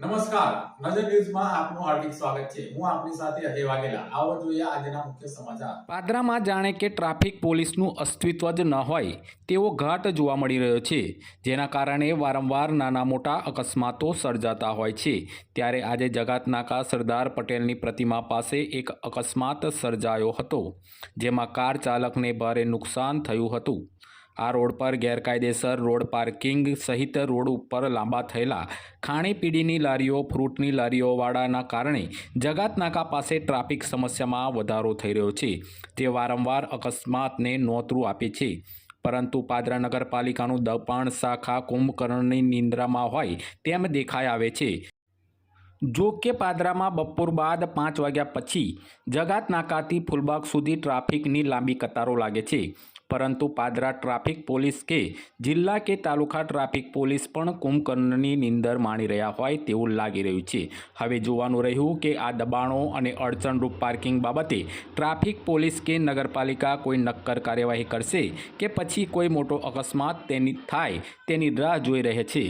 નમસ્કાર. નજર ન્યૂઝમાં આપનું હાર્દિક સ્વાગત છે. હું આપની સાથે અજય વાઘેલા. આવો જોઈએ આજના મુખ્ય સમાચાર. પાદરામાં જાણે કે ટ્રાફિક પોલીસનું અસ્તિત્વ જ ન હોય તેવો ઘાટ જોવા મળી રહ્યો છે, જેના કારણે વારંવાર નાના મોટા અકસ્માતો સર્જાતા હોય છે. ત્યારે આજે જગાતનાકા સરદાર પટેલની પ્રતિમા પાસે એક અકસ્માત સર્જાયો હતો, જેમાં કાર ચાલકને ભારે નુકસાન થયું હતું. આ રોડ પર ગેરકાયદેસર રોડ પાર્કિંગ સહિત રોડ ઉપર લાંબા થયેલા ખાણીપીણીની લારીઓ, ફ્રૂટની લારીઓવાળાના કારણે જગાતનાકા પાસે ટ્રાફિક સમસ્યામાં વધારો થઈ રહ્યો છે, જે વારંવાર અકસ્માતને નોતરું આપે છે. પરંતુ પાદરા નગરપાલિકાનું દપાણ શાખા કુંભકર્ણની નિંદ્રામાં હોય તેમ દેખાઈ આવે છે. જો કે પાદરામાં બપોર બાદ પાંચ વાગ્યા પછી જગાત નાકાથી ફૂલબાગ સુધી ટ્રાફિકની લાંબી કતારો લાગે છે. પરંતુ પાદરા ટ્રાફિક પોલીસ કે જિલ્લા કે તાલુકા ટ્રાફિક પોલીસ પણ કુંભકર્ણની નિંદર માણી રહ્યા હોય તેવું લાગી રહ્યું છે. હવે જોવાનું રહ્યું કે આ દબાણો અને અડચણરૂપ પાર્કિંગ બાબતે ટ્રાફિક પોલીસ કે નગરપાલિકા કોઈ નક્કર કાર્યવાહી કરશે કે પછી કોઈ મોટો અકસ્માત તેની થાય તેની રાહ જોઈ રહે છે.